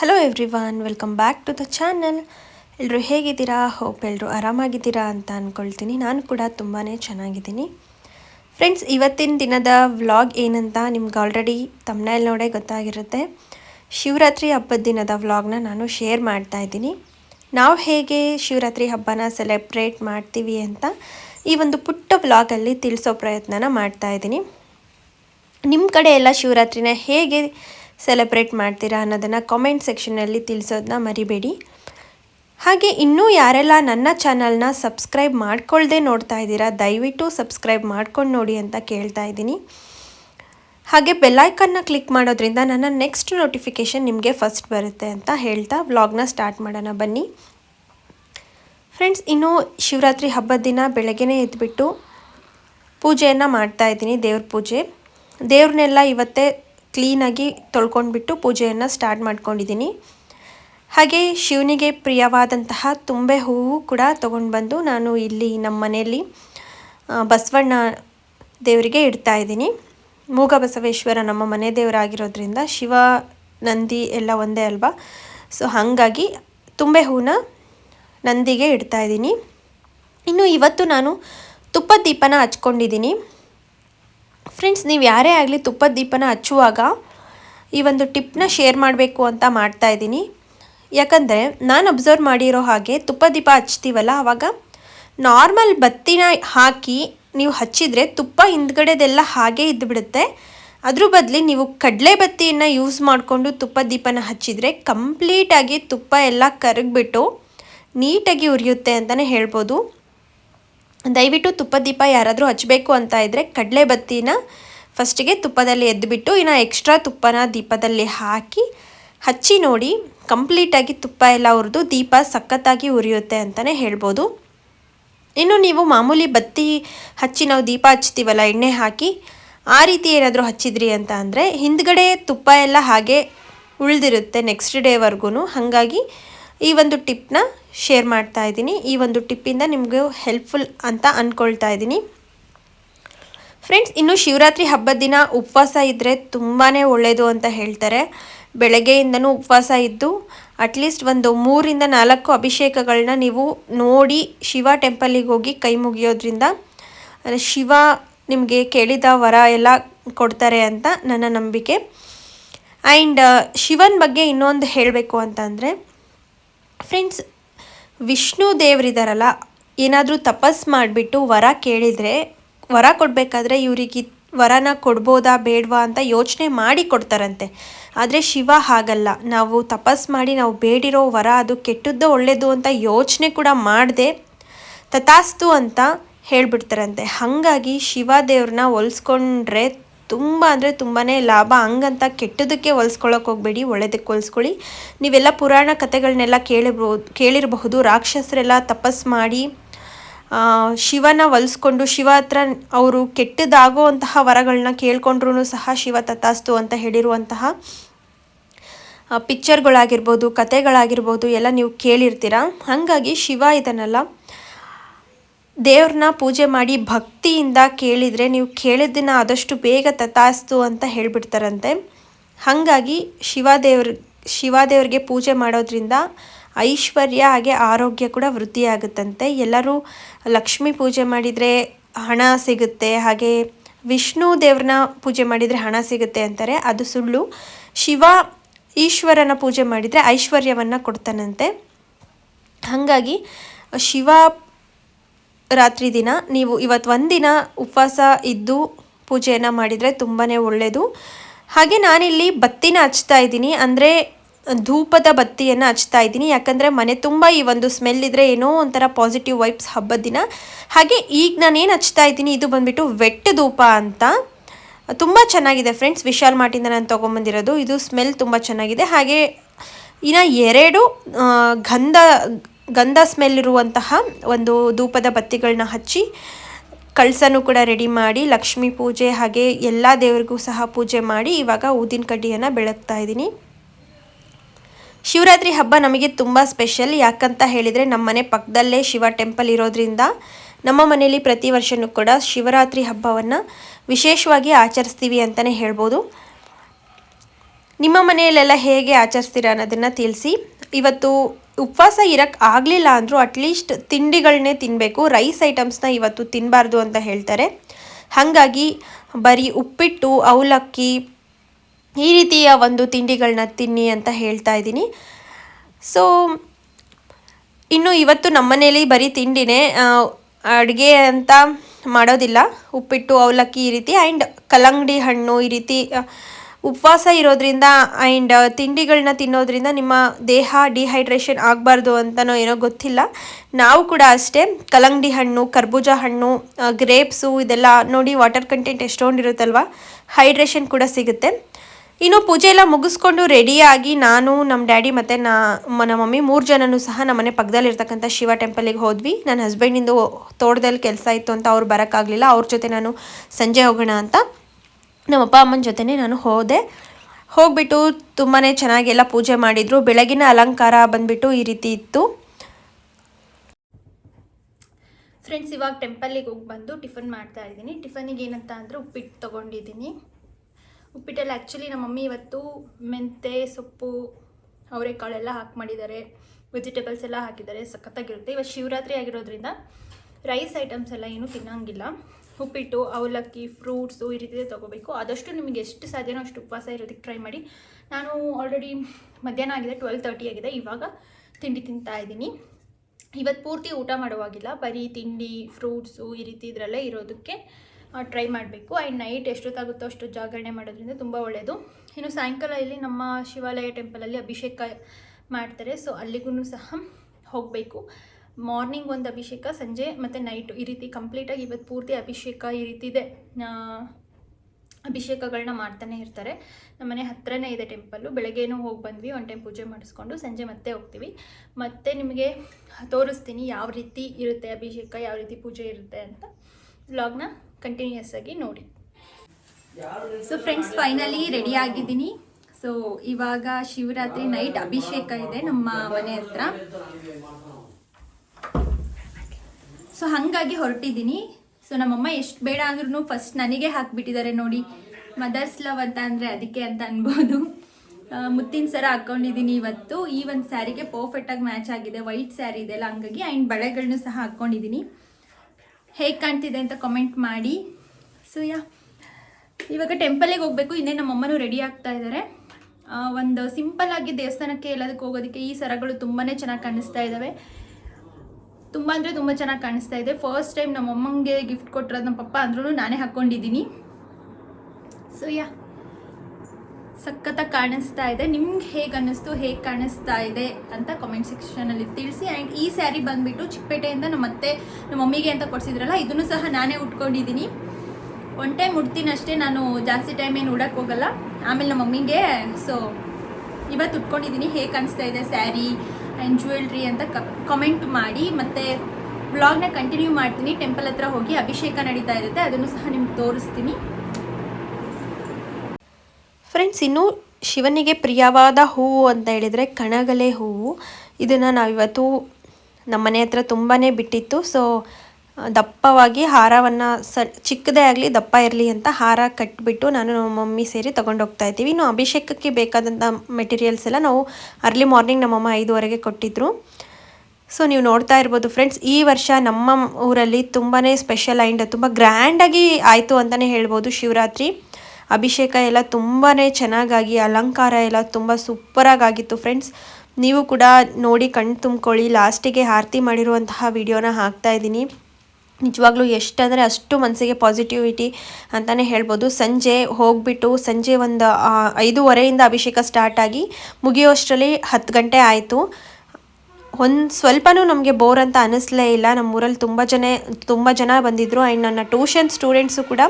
Hello everyone welcome back to the channel ಎಲ್ಲರೂ ಹೇಗಿದ್ದೀರಾ? Hope ಎಲ್ಲರೂ ಆರಾಮಾಗಿದ್ದೀರಾ ಅಂತ ಅಂದ್ಕೊಳ್ತೀನಿ ನಾನು ಕೂಡ ತುಂಬಾ ಚೆನ್ನಾಗಿದ್ದೀನಿ. ಫ್ರೆಂಡ್ಸ್ ಇವತ್ತಿನ ದಿನದ ವ್ಲಾಗ್ ಏನಂತ ನಿಮ್ಗೆ ಆಲ್ರೆಡಿ ತಮ್ಮನೇಲಿ ನೋಡೇ ಗೊತ್ತಾಗಿರುತ್ತೆ. ಶಿವರಾತ್ರಿ ಹಬ್ಬದ ದಿನದ ವ್ಲಾಗ್ನ ನಾನು ಶೇರ್ ಮಾಡ್ತಾ ಇದ್ದೀನಿ. ನಾವು ಹೇಗೆ ಶಿವರಾತ್ರಿ ಹಬ್ಬನ ಸೆಲೆಬ್ರೇಟ್ ಮಾಡ್ತೀವಿ ಅಂತ ಈ ಒಂದು ಪುಟ್ಟ ವ್ಲಾಗಲ್ಲಿ ತಿಳಿಸೋ ಪ್ರಯತ್ನನ ಮಾಡ್ತಾ ಇದ್ದೀನಿ. ನಿಮ್ಮ ಕಡೆ ಎಲ್ಲ ಶಿವರಾತ್ರಿನ ಹೇಗೆ ಸೆಲೆಬ್ರೇಟ್ ಮಾಡ್ತೀರಾ ಅನ್ನೋದನ್ನು ಕಾಮೆಂಟ್ ಸೆಕ್ಷನಲ್ಲಿ ತಿಳಿಸೋದನ್ನ ಮರಿಬೇಡಿ. ಹಾಗೆ ಇನ್ನೂ ಯಾರೆಲ್ಲ ನನ್ನ ಚಾನಲ್ನ ಸಬ್ಸ್ಕ್ರೈಬ್ ಮಾಡ್ಕೊಳ್ಳದೆ ನೋಡ್ತಾ ಇದ್ದೀರಾ, ದಯವಿಟ್ಟು ಸಬ್ಸ್ಕ್ರೈಬ್ ಮಾಡ್ಕೊಂಡು ನೋಡಿ ಅಂತ ಕೇಳ್ತಾ ಇದ್ದೀನಿ. ಹಾಗೆ ಬೆಲ್ಲೈಕನ್ನ ಕ್ಲಿಕ್ ಮಾಡೋದ್ರಿಂದ ನನ್ನ ನೆಕ್ಸ್ಟ್ ನೋಟಿಫಿಕೇಷನ್ ನಿಮಗೆ ಫಸ್ಟ್ ಬರುತ್ತೆ ಅಂತ ಹೇಳ್ತಾ ವ್ಲಾಗ್ನ ಸ್ಟಾರ್ಟ್ ಮಾಡೋಣ ಬನ್ನಿ. ಫ್ರೆಂಡ್ಸ್ ಇನ್ನು ಶಿವರಾತ್ರಿ ಹಬ್ಬದ ದಿನ ಬೆಳಗ್ಗೆನೇ ಎದ್ಬಿಟ್ಟು ಪೂಜೆಯನ್ನು ಮಾಡ್ತಾ ಇದ್ದೀನಿ ದೇವ್ರ ಪೂಜೆ. ದೇವ್ರನ್ನೆಲ್ಲ ಇವತ್ತೇ ಕ್ಲೀನಾಗಿ ತೊಳ್ಕೊಂಡ್ಬಿಟ್ಟು ಪೂಜೆಯನ್ನು ಸ್ಟಾರ್ಟ್ ಮಾಡ್ಕೊಂಡಿದ್ದೀನಿ. ಹಾಗೆ ಶಿವನಿಗೆ ಪ್ರಿಯವಾದಂತಹ ತುಂಬೆ ಹೂವು ಕೂಡ ತೊಗೊಂಡು ಬಂದು ನಾನು ಇಲ್ಲಿ ನಮ್ಮ ಮನೆಯಲ್ಲಿ ಬಸವಣ್ಣ ದೇವರಿಗೆ ಇಡ್ತಾ ಇದ್ದೀನಿ. ಮೂಗ ಬಸವೇಶ್ವರ ನಮ್ಮ ಮನೆ ದೇವರಾಗಿರೋದ್ರಿಂದ ಶಿವ, ನಂದಿ ಎಲ್ಲ ಒಂದೇ ಅಲ್ವಾ? ಸೊ ಹಾಗಾಗಿ ತುಂಬೆ ಹೂವನ್ನ ನಂದಿಗೆ ಇಡ್ತಾ ಇದ್ದೀನಿ. ಇನ್ನು ಇವತ್ತು ನಾನು ತುಪ್ಪ ದೀಪನ ಹಚ್ಕೊಂಡಿದ್ದೀನಿ. ಫ್ರೆಂಡ್ಸ್ ನೀವು ಯಾರೇ ಆಗಲಿ ತುಪ್ಪದ ದೀಪನ ಹಚ್ಚುವಾಗ ಈ ಒಂದು ಟಿಪ್ನ ಶೇರ್ ಮಾಡಬೇಕು ಅಂತ ಮಾಡ್ತಾ ಇದ್ದೀನಿ. ಯಾಕಂದರೆ ನಾನು ಅಬ್ಸರ್ವ್ ಮಾಡಿರೋ ಹಾಗೆ ತುಪ್ಪದ ದೀಪ ಹಚ್ತೀವಲ್ಲ ಆವಾಗ ನಾರ್ಮಲ್ ಬತ್ತಿನ ಹಾಕಿ ನೀವು ಹಚ್ಚಿದರೆ ತುಪ್ಪ ಹಿಂದ್ಗಡೆದೆಲ್ಲ ಹಾಗೆ ಇದ್ದುಬಿಡುತ್ತೆ ಅದ್ರ ಬದಲಿ ನೀವು ಕಡಲೆ ಬತ್ತಿಯನ್ನು ಯೂಸ್ ಮಾಡಿಕೊಂಡು ತುಪ್ಪದ ದೀಪನ ಹಚ್ಚಿದರೆ ಕಂಪ್ಲೀಟಾಗಿ ತುಪ್ಪ ಎಲ್ಲ ಕರಗಿಬಿಟ್ಟು ನೀಟಾಗಿ ಉರಿಯುತ್ತೆ ಅಂತಲೇ ಹೇಳ್ಬೋದು. ದಯವಿಟ್ಟು ತುಪ್ಪದೀಪ ಯಾರಾದರೂ ಹಚ್ಚಬೇಕು ಅಂತ ಇದ್ದರೆ ಕಡಲೆ ಬತ್ತಿನ ಫಸ್ಟಿಗೆ ತುಪ್ಪದಲ್ಲಿ ಎದ್ದುಬಿಟ್ಟು ಇನ್ನು ಎಕ್ಸ್ಟ್ರಾ ತುಪ್ಪನ ದೀಪದಲ್ಲಿ ಹಾಕಿ, ಹಚ್ಚಿ ನೋಡಿ ಕಂಪ್ಲೀಟಾಗಿ ತುಪ್ಪ ಎಲ್ಲ ಹುರಿದು ದೀಪ ಸಖತ್ತಾಗಿ ಉರಿಯುತ್ತೆ ಅಂತಲೇ ಹೇಳ್ಬೋದು. ಇನ್ನು ನೀವು ಮಾಮೂಲಿ ಬತ್ತಿ ಹಚ್ಚಿ ನಾವು ದೀಪ ಹಚ್ತೀವಲ್ಲ, ಎಣ್ಣೆ ಹಾಕಿ, ಆ ರೀತಿ ಏನಾದರೂ ಹಚ್ಚಿದ್ರಿ ಅಂತ ಅಂದರೆ ಹಿಂದ್ಗಡೆ ತುಪ್ಪ ಎಲ್ಲ ಹಾಗೆ ಉಳಿದಿರುತ್ತೆ ನೆಕ್ಸ್ಟ್ ಡೇವರೆಗೂ ಹಾಗಾಗಿ ಈ ಒಂದು ಟಿಪ್ನ ಶೇರ್ ಮಾಡ್ತಾ ಇದ್ದೀನಿ. ಈ ಒಂದು ಟಿಪ್ಪಿಂದ ನಿಮಗೂ ಹೆಲ್ಪ್ಫುಲ್ ಅಂತ ಅಂದ್ಕೊಳ್ತಾ ಇದ್ದೀನಿ. ಫ್ರೆಂಡ್ಸ್ ಇನ್ನು ಶಿವರಾತ್ರಿ ಹಬ್ಬದ ದಿನ ಉಪವಾಸ ಇದ್ದರೆ ತುಂಬಾ ಒಳ್ಳೆಯದು ಅಂತ ಹೇಳ್ತಾರೆ. ಬೆಳಗ್ಗೆಯಿಂದನೂ ಉಪವಾಸ ಇದ್ದು ಅಟ್ಲೀಸ್ಟ್ ಒಂದು ಮೂರಿಂದ ನಾಲ್ಕು ಅಭಿಷೇಕಗಳನ್ನ ನೀವು ನೋಡಿ ಶಿವ ಟೆಂಪಲಿಗೆ ಹೋಗಿ ಕೈ ಮುಗಿಯೋದ್ರಿಂದ ಶಿವ ನಿಮಗೆ ಕೇಳಿದ ವರ ಎಲ್ಲ ಕೊಡ್ತಾರೆ ಅಂತ ನನ್ನ ನಂಬಿಕೆ. ಆ್ಯಂಡ್ ಶಿವನ ಬಗ್ಗೆ ಇನ್ನೊಂದು ಹೇಳಬೇಕು ಅಂತಂದರೆ ಫ್ರೆಂಡ್ಸ್ ವಿಷ್ಣು ದೇವರಿದಾರಲ್ಲ, ಏನಾದರೂ ತಪಸ್ ಮಾಡಿಬಿಟ್ಟು ವರ ಕೇಳಿದರೆ, ವರ ಕೊಡಬೇಕಾದ್ರೆ ಇವರಿಗೆ ವರನ ಕೊಡ್ಬೋದಾ ಬೇಡವಾ ಅಂತ ಯೋಚನೆ ಮಾಡಿ ಕೊಡ್ತಾರಂತೆ. ಆದರೆ ಶಿವ ಹಾಗಲ್ಲ. ನಾವು ತಪಸ್ ಮಾಡಿ ನಾವು ಬೇಡಿರೋ ವರ ಅದು ಕೆಟ್ಟದ್ದು ಒಳ್ಳೆಯದು ಅಂತ ಯೋಚನೆ ಕೂಡ ಮಾಡದೆ ತಥಾಸ್ತು ಅಂತ ಹೇಳ್ಬಿಡ್ತಾರಂತೆ. ಹಾಗಾಗಿ ಶಿವ ದೇವ್ರನ್ನ ಹೊಲ್ಸ್ಕೊಂಡ್ರೆ ತುಂಬ ಅಂದರೆ ತುಂಬಾ ಲಾಭ ಹಂಗಂತ ಕೆಟ್ಟದಕ್ಕೆ ಹೊಲ್ಸ್ಕೊಳ್ಳೋಕೆ ಹೋಗಬೇಡಿ ಒಳ್ಳೆಯದಕ್ಕೆ ಹೊಲ್ಸ್ಕೊಳ್ಳಿ. ನೀವೆಲ್ಲ ಪುರಾಣ ಕಥೆಗಳನ್ನೆಲ್ಲ ಕೇಳಿರ್ಬೋದು ಕೇಳಿರಬಹುದು. ರಾಕ್ಷಸರೆಲ್ಲ ತಪಸ್ ಮಾಡಿ ಶಿವನ ಒಲಿಸ್ಕೊಂಡು ಶಿವ ಹತ್ರ ಅವರು ಕೆಟ್ಟದಾಗೋ ಅಂತಹ ವರಗಳನ್ನ ಕೇಳ್ಕೊಂಡ್ರೂ ಸಹ ಶಿವ ತಥಾಸ್ತು ಅಂತ ಹೇಳಿರುವಂತಹ ಪಿಕ್ಚರ್ಗಳಾಗಿರ್ಬೋದು ಕತೆಗಳಾಗಿರ್ಬೋದು ಎಲ್ಲ ನೀವು ಕೇಳಿರ್ತೀರ? ಹಾಗಾಗಿ ಶಿವ ಇದನ್ನೆಲ್ಲ ದೇವ್ರನ್ನ ಪೂಜೆ ಮಾಡಿ ಭಕ್ತಿಯಿಂದ ಕೇಳಿದರೆ ನೀವು ಕೇಳಿದ್ದನ್ನ ಆದಷ್ಟು ಬೇಗ ತಥಾಸ್ತು ಅಂತ ಹೇಳಿಬಿಡ್ತಾರಂತೆ. ಹಾಗಾಗಿ ಶಿವದೇವ್ರ, ಶಿವದೇವ್ರಿಗೆ ಪೂಜೆ ಮಾಡೋದ್ರಿಂದ ಐಶ್ವರ್ಯ ಹಾಗೆ ಆರೋಗ್ಯ ಕೂಡ ವೃದ್ಧಿಯಾಗುತ್ತಂತೆ. ಎಲ್ಲರೂ ಲಕ್ಷ್ಮಿ ಪೂಜೆ ಮಾಡಿದರೆ ಹಣ ಸಿಗುತ್ತೆ, ಹಾಗೆ ವಿಷ್ಣು ದೇವ್ರನ್ನ ಪೂಜೆ ಮಾಡಿದರೆ ಹಣ ಸಿಗುತ್ತೆ ಅಂತಾರೆ. ಅದು ಸುಳ್ಳು. ಶಿವ ಈಶ್ವರನ ಪೂಜೆ ಮಾಡಿದರೆ ಐಶ್ವರ್ಯವನ್ನು ಕೊಡ್ತಾನಂತೆ. ಹಾಗಾಗಿ ಶಿವ ರಾತ್ರಿ ದಿನ, ನೀವು ಇವತ್ತು ಒಂದಿನ ಉಪವಾಸ ಇದ್ದು ಪೂಜೆಯನ್ನು ಮಾಡಿದರೆ ತುಂಬಾ ಒಳ್ಳೆಯದು ಹಾಗೆ ನಾನಿಲ್ಲಿ ಬತ್ತಿನ ಹಚ್ತಾ ಇದ್ದೀನಿ, ಅಂದರೆ ಧೂಪದ ಬತ್ತಿಯನ್ನು ಹಚ್ತಾ ಇದ್ದೀನಿ. ಯಾಕಂದರೆ ಮನೆ ತುಂಬ ಈ ಒಂದು ಸ್ಮೆಲ್ ಇದ್ದರೆ ಏನೋ ಒಂಥರ ಪಾಸಿಟಿವ್ ವೈಬ್ಸ್ ಹಬ್ಬದ ದಿನ. ಹಾಗೆ ಈಗ ನಾನೇನು ಹಚ್ತಾ ಇದ್ದೀನಿ, ಇದು ಬಂದ್ಬಿಟ್ಟು ವೆಟ್ ಧೂಪ ಅಂತ. ತುಂಬ ಚೆನ್ನಾಗಿದೆ ಫ್ರೆಂಡ್ಸ್ ವಿಶಾಲ್ ಮಾರ್ಟಿಂದ ನಾನು ತೊಗೊಂಬಂದಿರೋದು. ಇದು ಸ್ಮೆಲ್ ತುಂಬ ಚೆನ್ನಾಗಿದೆ. ಹಾಗೆ ಇನ್ನು ಎರಡು ಗಂಧ ಗಂಧ ಸ್ಮೆಲ್ ಇರುವಂತಹ ಒಂದು ಧೂಪದ ಬತ್ತಿಗಳನ್ನ ಹಚ್ಚಿ ಕಳಸನೂ ಕೂಡ ರೆಡಿ ಮಾಡಿ, ಲಕ್ಷ್ಮಿ ಪೂಜೆ ಹಾಗೆ ಎಲ್ಲ ದೇವರಿಗೂ ಸಹ ಪೂಜೆ ಮಾಡಿ ಇವಾಗ ಊದಿನ ಕಡ್ಡಿಯನ್ನು ಬೆಳಗ್ತಾ ಇದ್ದೀನಿ. ಶಿವರಾತ್ರಿ ಹಬ್ಬ ನಮಗೆ ತುಂಬ ಸ್ಪೆಷಲ್. ಯಾಕಂತ ಹೇಳಿದರೆ ನಮ್ಮ ಮನೆ ಪಕ್ಕದಲ್ಲೇ ಶಿವ ಟೆಂಪಲ್ ಇರೋದ್ರಿಂದ ನಮ್ಮ ಮನೆಯಲ್ಲಿ ಪ್ರತಿ ವರ್ಷವೂ ಕೂಡ ಶಿವರಾತ್ರಿ ಹಬ್ಬವನ್ನು ವಿಶೇಷವಾಗಿ ಆಚರಿಸ್ತೀವಿ ಅಂತಲೇ ಹೇಳ್ಬೋದು. ನಿಮ್ಮ ಮನೆಯಲ್ಲೆಲ್ಲ ಹೇಗೆ ಆಚರಿಸ್ತೀರಾ ಅನ್ನೋದನ್ನು ತಿಳಿಸಿ. ಇವತ್ತು ಉಪವಾಸ ಇರಕ್ಕೆ ಆಗಲಿಲ್ಲ ಅಂದರೂ ಅಟ್ಲೀಸ್ಟ್ ತಿಂಡಿಗಳನ್ನೇ ತಿನ್ನಬೇಕು ರೈಸ್ ಐಟಮ್ಸ್ನ ಇವತ್ತು ತಿನ್ನಬಾರ್ದು ಅಂತ ಹೇಳ್ತಾರೆ. ಹಾಗಾಗಿ ಬರೀ ಉಪ್ಪಿಟ್ಟು, ಅವಲಕ್ಕಿ ಈ ರೀತಿಯ ಒಂದು ತಿಂಡಿಗಳನ್ನ ತಿನ್ನಿ ಅಂತ ಹೇಳ್ತಾ ಇದ್ದೀನಿ. ಸೊ ಇನ್ನು ಇವತ್ತು ನಮ್ಮನೇಲಿ ಬರೀ ತಿಂಡಿನೇ ಅಡುಗೆ ಅಂತ ಮಾಡೋದಿಲ್ಲ. ಉಪ್ಪಿಟ್ಟು, ಅವಲಕ್ಕಿ ಈ ರೀತಿ ಆ್ಯಂಡ್ ಕಲ್ಲಂಗಡಿ ಹಣ್ಣು ಈ ರೀತಿ ಉಪವಾಸ ಇರೋದ್ರಿಂದ ಆ್ಯಂಡ್ ತಿಂಡಿಗಳನ್ನ ತಿನ್ನೋದ್ರಿಂದ ನಿಮ್ಮ ದೇಹ ಡಿಹೈಡ್ರೇಷನ್ ಆಗಬಾರ್ದು ಅಂತನೋ ಏನೋ ಗೊತ್ತಿಲ್ಲ. ನಾವು ಕೂಡ ಅಷ್ಟೇ ಕಲಂಗಡಿ ಹಣ್ಣು, ಕರ್ಬೂಜ ಹಣ್ಣು ಗ್ರೇಪ್ಸು ಇದೆಲ್ಲ ನೋಡಿ ವಾಟರ್ ಕಂಟೆಂಟ್ ಎಷ್ಟೊಂದಿರುತ್ತಲ್ವ ಹೈಡ್ರೇಷನ್ ಕೂಡ ಸಿಗುತ್ತೆ. ಇನ್ನು ಪೂಜೆ ಎಲ್ಲ ಮುಗಿಸ್ಕೊಂಡು ರೆಡಿಯಾಗಿ ನಾನು ನಮ್ಮ ಡ್ಯಾಡಿ ಮತ್ತು ನಾ ನಮ್ಮ ಮಮ್ಮಿ ಮೂರು ಜನನೂ ಸಹ ನಮ್ಮ ಮನೆ ಪಕ್ಕದಲ್ಲಿರ್ತಕ್ಕಂಥ ಶಿವ ಟೆಂಪಲಿಗೆ ಹೋದ್ವಿ. ನನ್ನ ಹಸ್ಬೆಂಡಿಂದು ತೋಟದಲ್ಲಿ ಕೆಲಸ ಇತ್ತು ಅಂತ ಅವ್ರು ಬರೋಕ್ಕಾಗಲಿಲ್ಲ. ಅವ್ರ ಜೊತೆ ನಾನು ಸಂಜೆ ಹೋಗೋಣ ಅಂತ. ನಮ್ಮ ಅಪ್ಪ ಅಮ್ಮನ ಜೊತೆನೇ ನಾನು ಹೋದೆ. ಹೋಗ್ಬಿಟ್ಟು ತುಂಬಾ ಚೆನ್ನಾಗೆಲ್ಲ ಪೂಜೆ ಮಾಡಿದರು. ಬೆಳಗಿನ ಅಲಂಕಾರ ಬಂದ್ಬಿಟ್ಟು ಈ ರೀತಿ ಇತ್ತು. ಫ್ರೆಂಡ್ಸ್ ಇವಾಗ ಟೆಂಪಲ್ಲಿಗೆ ಹೋಗಿ ಬಂದು ಟಿಫನ್ ಮಾಡ್ತಾ ಇದ್ದೀನಿ. ಟಿಫನಿಗೆ ಏನಂತ ಅಂದರೆ ಉಪ್ಪಿಟ್ಟು ತೊಗೊಂಡಿದ್ದೀನಿ. ಉಪ್ಪಿಟ್ಟಲ್ಲಿ ಆ್ಯಕ್ಚುಲಿ ನಮ್ಮ ಮಮ್ಮಿ ಇವತ್ತು ಮೆಂತೆ, ಸೊಪ್ಪು, ಅವರೆಕಾಳೆಲ್ಲ ಹಾಕಿ ಮಾಡಿದ್ದಾರೆ. ವೆಜಿಟೇಬಲ್ಸ್ ಎಲ್ಲ ಹಾಕಿದ್ದಾರೆ. ಸಖತ್ತಾಗಿರುತ್ತೆ. ಇವತ್ತು ಶಿವರಾತ್ರಿ ಆಗಿರೋದ್ರಿಂದ ರೈಸ್ ಐಟಮ್ಸ್ ಎಲ್ಲ ಏನೂ ತಿನ್ನೋಂಗಿಲ್ಲ. ಉಪ್ಪಿಟ್ಟು, ಅವಲಕ್ಕಿ ಫ್ರೂಟ್ಸು ಈ ರೀತಿ ತೊಗೋಬೇಕು. ಆದಷ್ಟು ನಿಮಗೆ ಎಷ್ಟು ಸಾಧ್ಯನೋ ಅಷ್ಟು ಉಪವಾಸ ಇರೋದಕ್ಕೆ ಟ್ರೈ ಮಾಡಿ. ನಾನು ಆಲ್ರೆಡಿ ಮಧ್ಯಾಹ್ನ ಆಗಿದೆ ಟ್ವೆಲ್ ತರ್ಟಿ ಆಗಿದೆ. ಇವಾಗ ತಿಂಡಿ ತಿಂತಾ ಇದ್ದೀನಿ. ಇವತ್ತು ಪೂರ್ತಿ ಊಟ ಮಾಡುವಾಗಿಲ್ಲ. ಬರೀ ತಿಂಡಿ ಫ್ರೂಟ್ಸು ಈ ರೀತಿ ಇದರಲ್ಲೇ ಇರೋದಕ್ಕೆ ಟ್ರೈ ಮಾಡಬೇಕು. ಆ್ಯಂಡ್ ನೈಟ್ ಎಷ್ಟೊತ್ತಾಗುತ್ತೋ ಅಷ್ಟು ಜಾಗರಣೆ ಮಾಡೋದ್ರಿಂದ ತುಂಬ ಒಳ್ಳೆಯದು ಇನ್ನು ಸಾಯಂಕಾಲ ಇಲ್ಲಿ ನಮ್ಮ ಶಿವಾಲಯ ಟೆಂಪಲಲ್ಲಿ ಅಭಿಷೇಕ ಮಾಡ್ತಾರೆ. ಸೊ ಅಲ್ಲಿಗೂ ಸಹ ಹೋಗಬೇಕು. ಮಾರ್ನಿಂಗ್ ಒಂದು ಅಭಿಷೇಕ, ಸಂಜೆ ಮತ್ತು ನೈಟು ಈ ರೀತಿ ಕಂಪ್ಲೀಟಾಗಿ ಇವತ್ತು ಪೂರ್ತಿ ಅಭಿಷೇಕ ಈ ರೀತಿ ಇದೆ. ಅಭಿಷೇಕಗಳನ್ನ ಮಾಡ್ತಾನೆ ಇರ್ತಾರೆ. ನಮ್ಮನೆ ಹತ್ರನೇ ಇದೆ ಟೆಂಪಲ್ಲು ಬೆಳಗ್ಗೆನೂ ಹೋಗಿ ಬಂದ್ವಿ ಒನ್ ಟೈಮ್ ಪೂಜೆ ಮಾಡಿಸ್ಕೊಂಡು, ಸಂಜೆ ಮತ್ತೆ ಹೋಗ್ತೀವಿ. ಮತ್ತೆ ನಿಮಗೆ ತೋರಿಸ್ತೀನಿ ಯಾವ ರೀತಿ ಇರುತ್ತೆ ಅಭಿಷೇಕ, ಯಾವ ರೀತಿ ಪೂಜೆ ಇರುತ್ತೆ ಅಂತ. ವ್ಲಾಗ್ನ ಕಂಟಿನ್ಯೂಸ್ ಆಗಿ ನೋಡಿ. ಸೊ ಫ್ರೆಂಡ್ಸ್ ಫೈನಲಿ ರೆಡಿ ಆಗಿದ್ದೀನಿ. ಸೊ ಇವಾಗ ಶಿವರಾತ್ರಿ ನೈಟ್ ಅಭಿಷೇಕ ಇದೆ ನಮ್ಮ ಮನೆ ಹತ್ರ. ಸೊ ಹಾಗಾಗಿ ಹೊರಟಿದ್ದೀನಿ. ಸೊ ನಮ್ಮಮ್ಮ ಎಷ್ಟು ಬೇಡ ಅಂದ್ರೂ ಫಸ್ಟ್ ನನಗೆ ಹಾಕಿಬಿಟ್ಟಿದ್ದಾರೆ ನೋಡಿ. ಮದರ್ಸ್ ಲವ್ ಅಂತ ಅಂದರೆ ಅದಕ್ಕೆ ಅಂತ ಅನ್ಬೋದು. ಮುತ್ತಿನ ಸರ ಹಾಕ್ಕೊಂಡಿದ್ದೀನಿ ಇವತ್ತು. ಈ ಒಂದು ಸ್ಯಾರಿಗೆ ಪರ್ಫೆಕ್ಟಾಗಿ ಮ್ಯಾಚ್ ಆಗಿದೆ. ವೈಟ್ ಸ್ಯಾರಿ ಇದೆಲ್ಲ ಹಂಗಾಗಿ ಆ್ಯಂಡ್ ಬಳೆಗಳನ್ನೂ ಸಹ ಹಾಕ್ಕೊಂಡಿದ್ದೀನಿ ಹೇಗೆ ಕಾಣ್ತಿದೆ ಅಂತ ಕಮೆಂಟ್ ಮಾಡಿ. ಸೊ ಯಾ, ಇವಾಗ ಟೆಂಪಲಿಗೆ ಹೋಗಬೇಕು. ಇನ್ನೇ ನಮ್ಮಮ್ಮನೂ ರೆಡಿ ಆಗ್ತಾ ಇದ್ದಾರೆ ಒಂದು ಸಿಂಪಲ್ ಆಗಿ ದೇವಸ್ಥಾನಕ್ಕೆ ಎಲ್ಲದಕ್ಕೆ ಹೋಗೋದಕ್ಕೆ ಈ ಸರಗಳು ತುಂಬಾ ಚೆನ್ನಾಗಿ ಕಾಣಿಸ್ತಾ ಇದ್ದಾವೆ ತುಂಬ ಅಂದರೆ ತುಂಬ ಚೆನ್ನಾಗಿ ಕಾಣಿಸ್ತಾ ಇದೆ. ಫಸ್ಟ್ ಟೈಮ್ ನಮ್ಮ ಅಮ್ಮಂಗೆ ಗಿಫ್ಟ್ ಕೊಟ್ಟಿರೋದು ನಮ್ಮ ಪಪ್ಪ ಅಂದ್ರೂ ನಾನೇ ಹಾಕ್ಕೊಂಡಿದ್ದೀನಿ ಸೊ ಯಾ ಸಖತ್ತಾಗಿ ಕಾಣಿಸ್ತಾ ಇದೆ. ನಿಮ್ಗೆ ಹೇಗೆ ಅನ್ನಿಸ್ತು, ಹೇಗೆ ಕಾಣಿಸ್ತಾ ಇದೆ ಅಂತ ಕಾಮೆಂಟ್ ಸೆಕ್ಷನಲ್ಲಿ ತಿಳಿಸಿ. ಆ್ಯಂಡ್ ಈ ಸ್ಯಾರಿ ಬಂದುಬಿಟ್ಟು ಚಿಕ್ಕಪೇಟೆಯಿಂದ ನಮ್ಮ ಮತ್ತೆ ನಮ್ಮ ಮಮ್ಮಿಗೆ ಅಂತ ಕೊಡಿಸಿದ್ರಲ್ಲ, ಇದನ್ನು ಸಹ ನಾನೇ ಉಟ್ಕೊಂಡಿದ್ದೀನಿ. ಒನ್ ಟೈಮ್ ಉಡ್ತೀನಿ ಅಷ್ಟೇ ನಾನು ಜಾಸ್ತಿ ಟೈಮ್ ಏನು ಉಡಕ್ಕೆ ಹೋಗಲ್ಲ. ಆಮೇಲೆ ನಮ್ಮ ಮಮ್ಮಿಗೆ ಸೊ ಇವತ್ತು ಉಟ್ಕೊಂಡಿದ್ದೀನಿ. ಹೇಗೆ ಕಾಣಿಸ್ತಾ ಇದೆ ಸ್ಯಾರಿ ಆ್ಯಂಡ್ ಜ್ಯುವೆಲ್ರಿ ಅಂತ ಕಮೆಂಟ್ ಮಾಡಿ, ಮತ್ತು ಬ್ಲಾಗ್ನ ಕಂಟಿನ್ಯೂ ಮಾಡ್ತೀನಿ. ಟೆಂಪಲ್ ಹತ್ರ ಹೋಗಿ ಅಭಿಷೇಕ ನಡೀತಾ ಇರುತ್ತೆ. ಅದನ್ನು ಸಹ ನಿಮ್ಗೆ ತೋರಿಸ್ತೀನಿ. ಫ್ರೆಂಡ್ಸ್ ಇನ್ನು ಶಿವನಿಗೆ ಪ್ರಿಯವಾದ ಹೂವು ಅಂತ ಹೇಳಿದರೆ ಕಣಗಲೆ ಹೂವು. ಇದನ್ನು ನಾವಿವತ್ತು ನಮ್ಮ ಮನೆ ಹತ್ರ ತುಂಬಾ ಬಿಟ್ಟಿತ್ತು. ಸೊ ದಪ್ಪವಾಗಿ ಹಾರವನ್ನು ಸ, ಚಿಕ್ಕದೇ ಆಗಲಿ ದಪ್ಪ ಇರಲಿ ಅಂತ ಹಾರ ಕಟ್ಬಿಟ್ಟು ನಾನು ನಮ್ಮ ಮಮ್ಮಿ ಸೇರಿ ತೊಗೊಂಡೋಗ್ತಾ ಇದ್ದೀವಿ. ಇನ್ನು ಅಭಿಷೇಕಕ್ಕೆ ಬೇಕಾದಂಥ ಮೆಟೀರಿಯಲ್ಸ್ ಎಲ್ಲ ನಾವು ಅರ್ಲಿ ಮಾರ್ನಿಂಗ್ ನಮ್ಮಮ್ಮ ಐದುವರೆಗೆ ಕೊಟ್ಟಿದ್ದರು ಸೊ ನೀವು ನೋಡ್ತಾ ಇರ್ಬೋದು ಫ್ರೆಂಡ್ಸ್ ಈ ವರ್ಷ ನಮ್ಮ ಊರಲ್ಲಿ ತುಂಬಾ ಸ್ಪೆಷಲ್ ಆ್ಯಂಡ್ ತುಂಬ ಗ್ರ್ಯಾಂಡಾಗಿ ಆಯಿತು ಅಂತಲೇ ಹೇಳ್ಬೋದು ಶಿವರಾತ್ರಿ. ಅಭಿಷೇಕ ಎಲ್ಲ ತುಂಬಾ ಚೆನ್ನಾಗಾಗಿ, ಅಲಂಕಾರ ಎಲ್ಲ ತುಂಬ ಸೂಪರಾಗಿ ಆಗಿತ್ತು ಫ್ರೆಂಡ್ಸ್ ನೀವು ಕೂಡ ನೋಡಿ ಕಣ್ಣು ತುಂಬ್ಕೊಳ್ಳಿ ಲಾಸ್ಟಿಗೆ ಆರತಿ ಮಾಡಿರುವಂತಹ ವಿಡಿಯೋನ ಹಾಕ್ತಾ ಇದ್ದೀನಿ. ನಿಜವಾಗ್ಲೂ ಎಷ್ಟಂದರೆ ಅಷ್ಟು ಮನಸ್ಸಿಗೆ ಪಾಸಿಟಿವಿಟಿ ಅಂತಲೇ ಹೇಳ್ಬೋದು. ಸಂಜೆ ಹೋಗಿಬಿಟ್ಟು ಸಂಜೆ ಒಂದು ಐದೂವರೆಯಿಂದ ಅಭಿಷೇಕ ಸ್ಟಾರ್ಟ್ ಆಗಿ ಮುಗಿಯೋಷ್ಟರಲ್ಲಿ ಹತ್ತು ಗಂಟೆ ಆಯಿತು. ಒಂದು ಸ್ವಲ್ಪನೂ ನಮಗೆ ಬೋರ್ ಅಂತ ಅನ್ನಿಸ್ಲೇ ಇಲ್ಲ. ನಮ್ಮೂರಲ್ಲಿ ತುಂಬ ಜನ ತುಂಬ ಜನ ಬಂದಿದ್ದರು ಆ್ಯಂಡ್ ನನ್ನ ಟ್ಯೂಷನ್ ಸ್ಟೂಡೆಂಟ್ಸು ಕೂಡ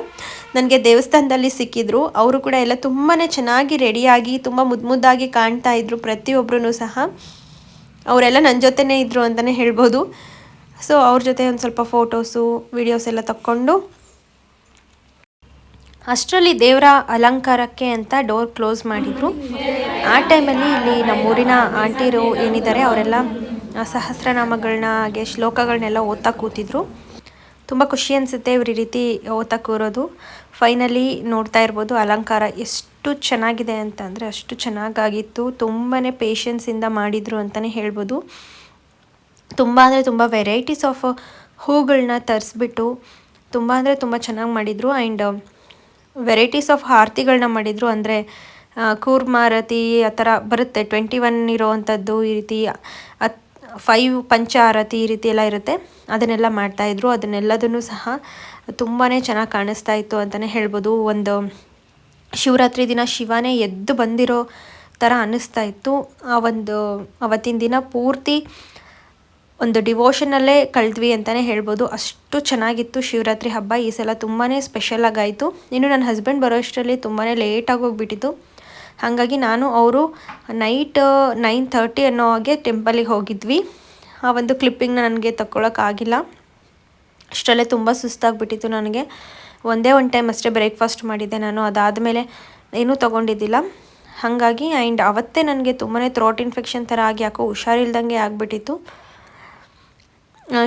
ನನಗೆ ದೇವಸ್ಥಾನದಲ್ಲಿ ಸಿಕ್ಕಿದ್ರು. ಅವರು ಕೂಡ ಎಲ್ಲ ತುಂಬಾ ಚೆನ್ನಾಗಿ ರೆಡಿಯಾಗಿ ತುಂಬ ಮುದ್ದು ಮುದ್ದಾಗಿ ಕಾಣ್ತಾ ಇದ್ರು ಪ್ರತಿಯೊಬ್ಬರೂ ಸಹ. ಅವರೆಲ್ಲ ನನ್ನ ಜೊತೆನೇ ಇದ್ದರು ಅಂತಲೇ ಹೇಳ್ಬೋದು. ಸೊ ಅವ್ರ ಜೊತೆ ಒಂದು ಸ್ವಲ್ಪ ಫೋಟೋಸು ವಿಡಿಯೋಸ್ ಎಲ್ಲ ತಕ್ಕೊಂಡು. ಅಷ್ಟರಲ್ಲಿ ದೇವರ ಅಲಂಕಾರಕ್ಕೆ ಅಂತ ಡೋರ್ ಕ್ಲೋಸ್ ಮಾಡಿದರು. ಆ ಟೈಮಲ್ಲಿ ಇಲ್ಲಿ ನಮ್ಮೂರಿನ ಆಂಟಿರು ಏನಿದ್ದಾರೆ, ಅವರೆಲ್ಲ ಸಹಸ್ರನಾಮಗಳನ್ನ ಹಾಗೆ ಶ್ಲೋಕಗಳನ್ನೆಲ್ಲ ಓದ್ತಾ ಕೂತಿದ್ರು. ತುಂಬ ಖುಷಿ ಅನಿಸುತ್ತೆ ಇವ್ರ ಈ ರೀತಿ ಓದ್ತಾ ಕೂರೋದು. ಫೈನಲಿ ನೋಡ್ತಾ ಇರ್ಬೋದು ಅಲಂಕಾರ ಎಷ್ಟು ಚೆನ್ನಾಗಿದೆ ಅಂತ ಅಂದರೆ ಅಷ್ಟು ಚೆನ್ನಾಗಾಗಿತ್ತು. ತುಂಬಾ ಪೇಷನ್ಸಿಂದ ಮಾಡಿದರು ಅಂತಲೇ ಹೇಳ್ಬೋದು. ತುಂಬ ಅಂದರೆ ತುಂಬ ವೆರೈಟೀಸ್ ಆಫ್ ಹೂಗಳನ್ನ ತರಿಸ್ಬಿಟ್ಟು ತುಂಬ ಅಂದರೆ ತುಂಬ ಚೆನ್ನಾಗಿ ಮಾಡಿದರು. ಆ್ಯಂಡ್ ವೆರೈಟೀಸ್ ಆಫ್ ಆರತಿಗಳನ್ನ ಮಾಡಿದರು. ಅಂದರೆ ಕೂರ್ಮಾರತಿ ಆ ಥರ ಬರುತ್ತೆ. ಟ್ವೆಂಟಿ ಒನ್ ಇರೋವಂಥದ್ದು ಈ ರೀತಿ ಹತ್ ಫೈವ್ ಪಂಚ ಆರತಿ ಈ ರೀತಿ ಎಲ್ಲ ಇರುತ್ತೆ. ಅದನ್ನೆಲ್ಲ ಮಾಡ್ತಾಯಿದ್ರು ಅದನ್ನೆಲ್ಲದನ್ನು ಸಹ ತುಂಬಾ ಚೆನ್ನಾಗಿ ಕಾಣಿಸ್ತಾ ಇತ್ತು ಅಂತಲೇ ಹೇಳ್ಬೋದು. ಒಂದು ಶಿವರಾತ್ರಿ ದಿನ ಶಿವನೇ ಎದ್ದು ಬಂದಿರೋ ಥರ ಅನ್ನಿಸ್ತಾ ಇತ್ತು. ಆ ಒಂದು ಅವತ್ತಿನ ದಿನ ಪೂರ್ತಿ ಒಂದು ಡಿವೋಷನಲ್ಲೇ ಕಳೆದ್ವಿ ಅಂತಲೇ ಹೇಳ್ಬೋದು. ಅಷ್ಟು ಚೆನ್ನಾಗಿತ್ತು ಶಿವರಾತ್ರಿ ಹಬ್ಬ. ಈ ಸಲ ತುಂಬಾ ಸ್ಪೆಷಲ್ ಆಗಾಯಿತು. ಇನ್ನು ನನ್ನ ಹಸ್ಬೆಂಡ್ ಬರೋ ಅಷ್ಟರಲ್ಲಿ ತುಂಬಾ ಲೇಟಾಗಿ ಹೋಗ್ಬಿಟ್ಟಿತ್ತು ಹಾಗಾಗಿ ನಾನು ಅವರು ನೈಟ್ ನೈನ್ ತರ್ಟಿ ಅನ್ನೋ ಹಾಗೆ ಟೆಂಪಲಿಗೆ ಹೋಗಿದ್ವಿ. ಆ ಒಂದು ಕ್ಲಿಪ್ಪಿಂಗ್ನ ನನಗೆ ತಗೊಳಕ್ಕಾಗಿಲ್ಲ ಅಷ್ಟರಲ್ಲೇ ತುಂಬ ಸುಸ್ತಾಗ್ಬಿಟ್ಟಿತ್ತು ನನಗೆ. ಒಂದೇ ಒಂದು ಟೈಮ್ ಅಷ್ಟೇ ಬ್ರೇಕ್ಫಾಸ್ಟ್ ಮಾಡಿದ್ದೆ ನಾನು. ಅದಾದಮೇಲೆ ಏನೂ ತೊಗೊಂಡಿದ್ದಿಲ್ಲ. ಹಾಗಾಗಿ ಆ್ಯಂಡ್ ಅವತ್ತೇ ನನಗೆ ತುಂಬಾ ಥ್ರೋಟ್ ಇನ್ಫೆಕ್ಷನ್ ಥರ ಆಗಿ ಯಾಕೋ ಹುಷಾರಿಲ್ದಂಗೆ ಆಗಿಬಿಟ್ಟಿತ್ತು.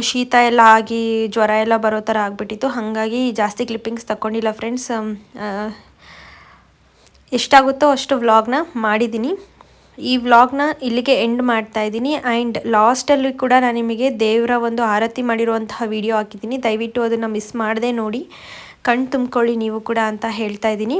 ಶೀತ ಎಲ್ಲ ಆಗಿ ಜ್ವರ ಎಲ್ಲ ಬರೋ ಥರ ಆಗಿಬಿಟ್ಟಿತ್ತು. ಹಾಗಾಗಿ ಜಾಸ್ತಿ ಕ್ಲಿಪ್ಪಿಂಗ್ಸ್ ತಗೊಂಡಿಲ್ಲ ಫ್ರೆಂಡ್ಸ್. ಎಷ್ಟಾಗುತ್ತೋ ಅಷ್ಟು ವ್ಲಾಗ್ನ ಮಾಡಿದ್ದೀನಿ. ಈ ವ್ಲಾಗ್ನ ಇಲ್ಲಿಗೆ ಎಂಡ್ ಮಾಡ್ತಾ ಇದ್ದೀನಿ. ಆ್ಯಂಡ್ ಲಾಸ್ಟಲ್ಲಿ ಕೂಡ ನಾನು ನಿಮಗೆ ದೇವರ ಒಂದು ಆರತಿ ಮಾಡಿರುವಂತಹ ವಿಡಿಯೋ ಹಾಕಿದ್ದೀನಿ. ದಯವಿಟ್ಟು ಅದನ್ನು ಮಿಸ್ ಮಾಡದೆ ನೋಡಿ. ಕಣ್ಣು ತುಂಬ್ಕೊಳ್ಳಿ ನೀವು ಕೂಡ ಅಂತ ಹೇಳ್ತಾ ಇದ್ದೀನಿ.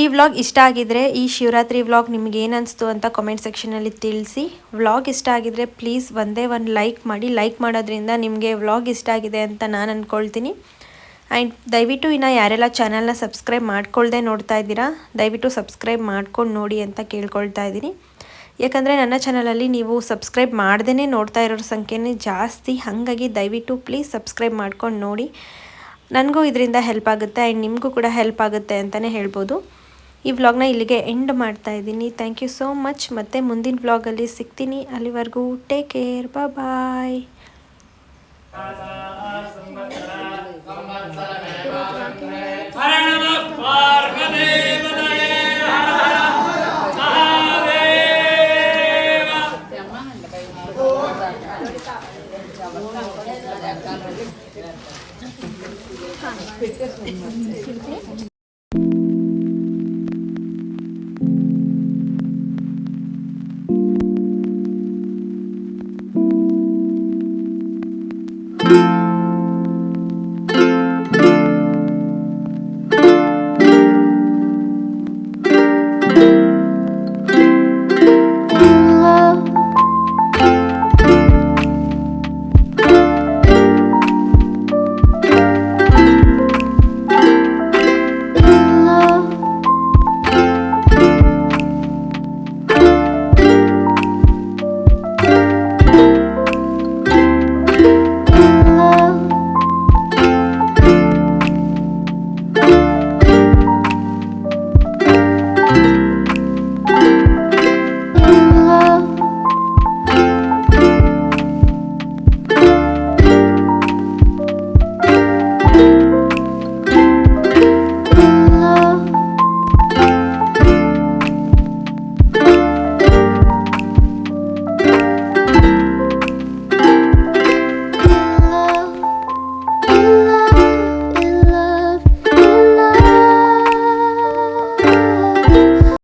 ಈ ವ್ಲಾಗ್ ಇಷ್ಟ ಆಗಿದ್ರೆ ಈ ಶಿವರಾತ್ರಿ ವ್ಲಾಗ್ ನಿಮ್ಗೆ ಏನು ಅನಿಸ್ತು ಅಂತ ಕಾಮೆಂಟ್ ಸೆಕ್ಷನಲ್ಲಿ ತಿಳಿಸಿ. ವ್ಲಾಗ್ ಇಷ್ಟ ಆಗಿದ್ರೆ ಪ್ಲೀಸ್ ಒಂದೇ ಒಂದು ಲೈಕ್ ಮಾಡಿ. ಲೈಕ್ ಮಾಡೋದ್ರಿಂದ ನಿಮಗೆ ವ್ಲಾಗ್ ಇಷ್ಟ ಆಗಿದೆ ಅಂತ ನಾನು ಅಂದ್ಕೊಳ್ತೀನಿ ಆ್ಯಂಡ್ ದಯವಿಟ್ಟು ಇನ್ನು ಯಾರೆಲ್ಲ ಚಾನಲ್ನ ಸಬ್ಸ್ಕ್ರೈಬ್ ಮಾಡ್ಕೊಳ್ಳದೆ ನೋಡ್ತಾ ಇದ್ದೀರಾ, ದಯವಿಟ್ಟು ಸಬ್ಸ್ಕ್ರೈಬ್ ಮಾಡ್ಕೊಂಡು ನೋಡಿ ಅಂತ ಕೇಳ್ಕೊಳ್ತಾ ಇದ್ದೀನಿ. ಯಾಕಂದರೆ ನನ್ನ ಚಾನಲಲ್ಲಿ ನೀವು ಸಬ್ಸ್ಕ್ರೈಬ್ ಮಾಡ್ದೇ ನೋಡ್ತಾ ಇರೋರ ಸಂಖ್ಯೆನೇ ಜಾಸ್ತಿ. ಹಾಗಾಗಿ ದಯವಿಟ್ಟು ಪ್ಲೀಸ್ ಸಬ್ಸ್ಕ್ರೈಬ್ ಮಾಡ್ಕೊಂಡು ನೋಡಿ. ನನಗೂ ಇದರಿಂದ ಹೆಲ್ಪ್ ಆಗುತ್ತೆ ಆ್ಯಂಡ್ ನಿಮಗೂ ಕೂಡ ಹೆಲ್ಪ್ ಆಗುತ್ತೆ ಅಂತಲೇ ಹೇಳ್ಬೋದು. ಈ ವ್ಲಾಗ್ನ ಇಲ್ಲಿಗೆ ಎಂಡ್ ಮಾಡ್ತಾ ಇದ್ದೀನಿ. ಥ್ಯಾಂಕ್ ಯು ಸೋ ಮಚ್ ಮತ್ತು ಮುಂದಿನ ವ್ಲಾಗಲ್ಲಿ ಸಿಗ್ತೀನಿ. ಅಲ್ಲಿವರೆಗೂ ಟೇಕ್ ಕೇರ್ ಬಾಯ್